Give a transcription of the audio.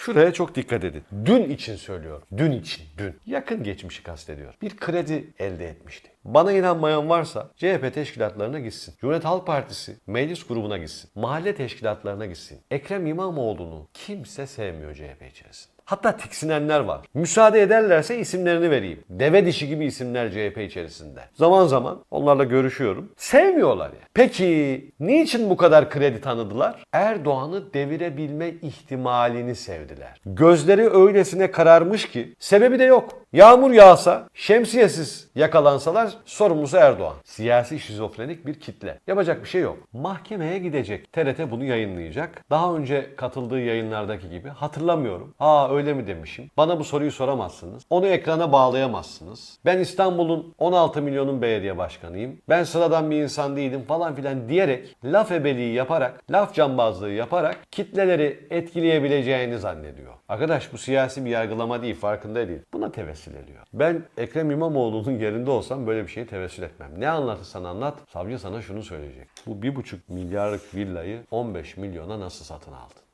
Şuraya çok dikkat edin. Dün için söylüyorum. Dün için. Dün. Yakın geçmişi kastediyor. Bir kredi elde etmişti. Bana inanmayan varsa CHP teşkilatlarına gitsin. Cumhuriyet Halk Partisi meclis grubuna gitsin. Mahalle teşkilatlarına gitsin. Ekrem İmamoğlu'nu kimse sevmiyor CHP içerisinde. Hatta tiksinenler var. Müsaade ederlerse isimlerini vereyim. Deve dişi gibi isimler CHP içerisinde. Zaman zaman onlarla görüşüyorum. Sevmiyorlar ya. Peki niçin bu kadar kredi tanıdılar? Erdoğan'ı devirebilme ihtimalini sevdiler. Gözleri öylesine kararmış ki sebebi de yok. Yağmur yağsa, şemsiyesiz yakalansalar sorumlusu Erdoğan. Siyasi şizofrenik bir kitle. Yapacak bir şey yok. Mahkemeye gidecek. TRT bunu yayınlayacak. Daha önce katıldığı yayınlardaki gibi hatırlamıyorum. Aa öyle mi demişim. Bana bu soruyu soramazsınız. Onu ekrana bağlayamazsınız. Ben İstanbul'un 16 milyonun belediye başkanıyım. Ben sıradan bir insan değilim falan filan diyerek laf ebeliği yaparak, laf cambazlığı yaparak kitleleri etkileyebileceğini zannediyor. Arkadaş bu siyasi bir yargılama değil farkında değil. Buna tevessül ediyor. Ben Ekrem İmamoğlu'nun yerinde olsam böyle bir şeye tevessül etmem. Ne anlatırsan anlat savcı sana şunu söyleyecek. Bu bir buçuk milyarlık villayı 15 milyona nasıl satın aldın?